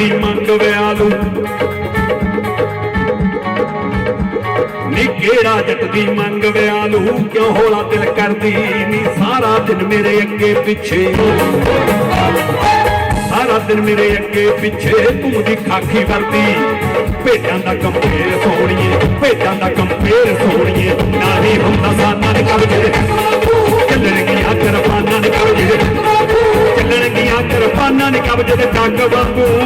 ਮੰਗ ਵਿਆਲੂ। ਨੀ ਕਿਹੜਾ ਜੱਟ ਦੀ ਮੰਗ ਵਿਆਲੂ। ਕਿਉਂ ਹੋਲਾ ਦਿਲ ਕਰਦੀ ਨੀ? ਸਾਰਾ ਦਿਨ ਮੇਰੇ ਅੱਗੇ ਪਿੱਛੇ। ਸਾਰਾ ਦਿਨ ਮੇਰੇ ਅੱਗੇ ਪਿੱਛੇ। ਤੂੰ ਘੁੰਮਦੀ ਖਾਖੀ ਵਰਦੀ। ਭੇਡਾਂ ਦਾ ਕੰਪੇਰ ਸੋਣੀਏ ਭੇਡਾਂ ਦਾ ਕੰਪੇਰ ਸੋਣੀਏ ਨਾਹੀ ਹੁੰਦਾ ਸਾਨਾਂ ਨੇ ਕਬਜੇ। ਚੱਲਣਗੀਆਂ ਕਰਪਾਨਾਂ ਨੇ ਕਬਜੇ। ਚੱਲਣਗੀਆਂ ਕਰਪਾਨਾਂ ਨੇ ਕਬਜੇ ਦੇ ਟੱਕ ਵਾਂਗੂ।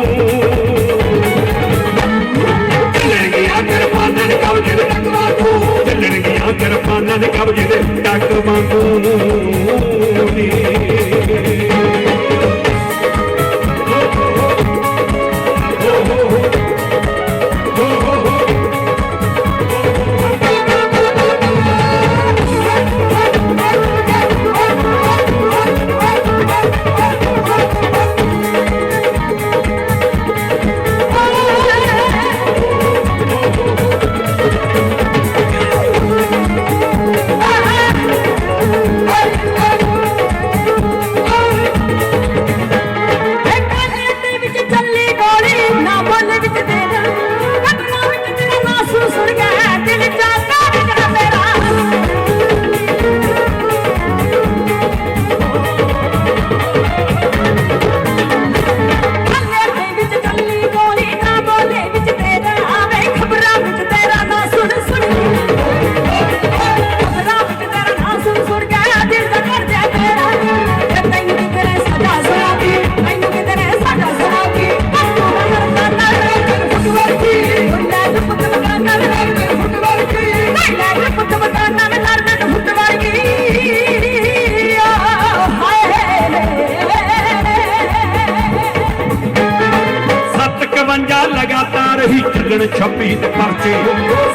ਚੱਲਣ 26 ਤੇ ਪਰਚੇ।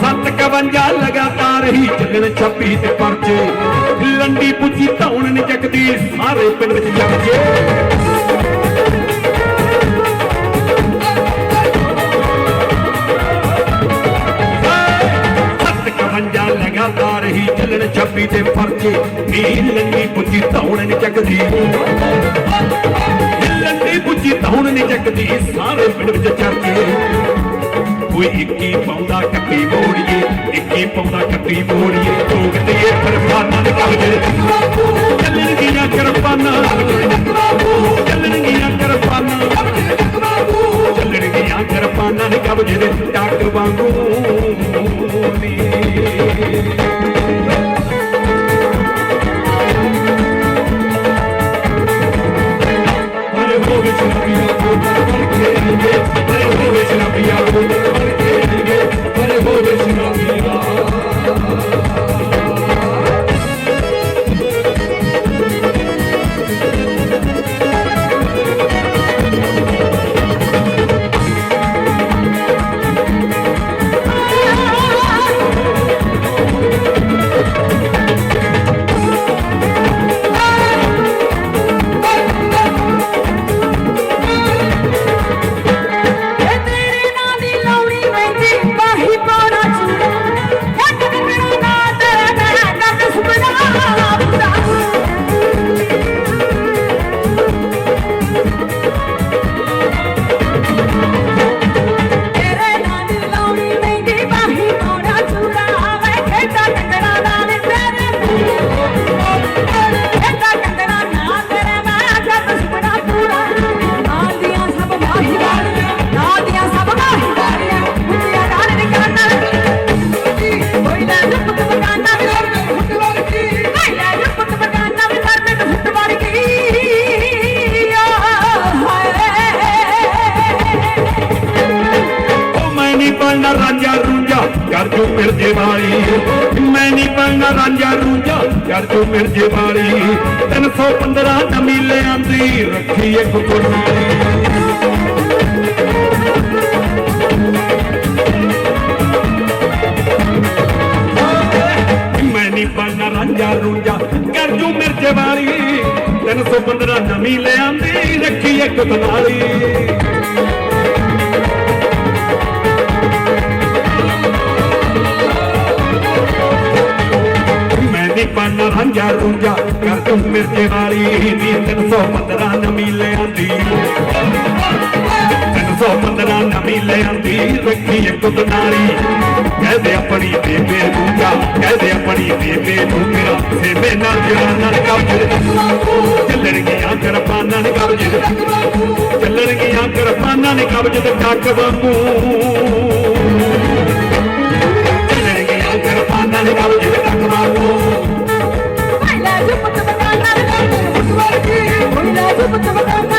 751 ਲਗਾਤਾਰ ਹੀ ਚੱਲਣ 26 ਤੇ ਪਰਚੇ। ਲੰਡੀ ਪੁੱਜੀ ਧੌਣ ਨੇ ਚੱਕਦੀ, ਸਾਰੇ ਪਿੰਡ ਵਿੱਚ ਜਗ ਸੱਤ ਕਵੰਜਾ ਲਗਾਤਾਰ ਹੀ ਚੱਲਣ 26 ਤੇ ਪਰਚੇ। ਨੀ ਲੰਡੀ ਪੁੱਜੀ ਧੌਣ ਨੇ ਚੱਕਦੀ। ਲੰਡੀ ਪੁੱਜੀ ਧੌਣ ਨੇ ਚੱਕਦੀ, ਸਾਰੇ ਪਿੰਡ ਵਿੱਚ ਚਰਚੇ। ਕੋਈ ਇੱਕੀ ਪਾਉਂਦਾ ਕੱਟੀ ਮੋੜੀਏ, ਇੱਕੀ ਪਾਉਂਦਾ ਕੱਟੀ ਮੋੜੀਏ ਟੋਕਦੇ ਫਰਮਾਨਾਂ ਦੇ ਕਬਜੇ ਚੱਲਣਗੀਆਂ ਕਿਰਪਾਨਾਂ ਚੱਲਣਗੀਆਂ ਕਿਰਪਾਨਾਂ ਚੱਲਣਗੀਆਂ ਕਿਰਪਾਨਾਂ ਦੇ ਕਬਜੇ ਦੇ ਟੱਕ ਵਾਂਗੂ ਨੀ ਬਣਨਾ ਰਾਂਝਾ ਰੂੰਝਾ। ਕਰ ਜੋ ਮਿਰਜੇ ਵਾਲੀ ਮੈਂ ਨਹੀਂ ਬਣਨਾ ਰਾਂਝਾ ਰੂੰਝਾ। ਕਰ ਜੋ ਮਿਰਜੇ ਵਾਲੀ 315 ਨਮੀਲੇ ਆਂਦੀ। ਰੱਖੀ ਇੱਕ ਕੁੜੀ ਰਾਂਝਾ ਰੂੰਝਾ। ਕਰ ਜੋ ਮਿਰਜੇ ਵਾਲੀ 315 ਨਮੀਲੇ ਆਂਦੀ। ਰੱਖੀ ਇੱਕ ਬਨਾਲੀ ਮੈਂ ਨਹੀਂ ਪਾਣਾ ਰਾਂਝਾ ਰੂੰਝਾ ਕਰ ਤੂੰ ਮਿਰਜੇ ਵਾਲੀ ਨੀ 315 ਨਮੀ ਲੈ ਆਂਦੀ 315 ਨਵੀਂ ਲਿਆਂਦੀ ਰੱਖੀ ਇੱਕ ਬਨਾਰੀ ਕਹਦੇ ਆਪਣੀ ਬੇਬੇ ਦੂਜਾ ਕਹਦੇ ਆਪਣੀ ਬੇਬੇ ਦੂਜਾ ਸੇਮੇ ਨਾਲ ਜਵਾਨਾਂ ਕਬਜ। ਚੱਲਣਗੀਆਂ ਕਿਰਪਾਨਾਂ ਨੇ ਕਬਜ। ਚੱਲਣਗੀਆਂ ਕਿਰਪਾਨਾਂ ਨੇ ਕਬਜ ਤੇ ਟੱਕ ਵਾਂਗੂ। ਚੱਲਣਗੀਆਂ ਕਿਰਪਾਨਾਂ ਨੇ ਕਬਜ ਤੇ ਟੱਕ ਵਾਂਗੂ। உயிராக புத்தகம்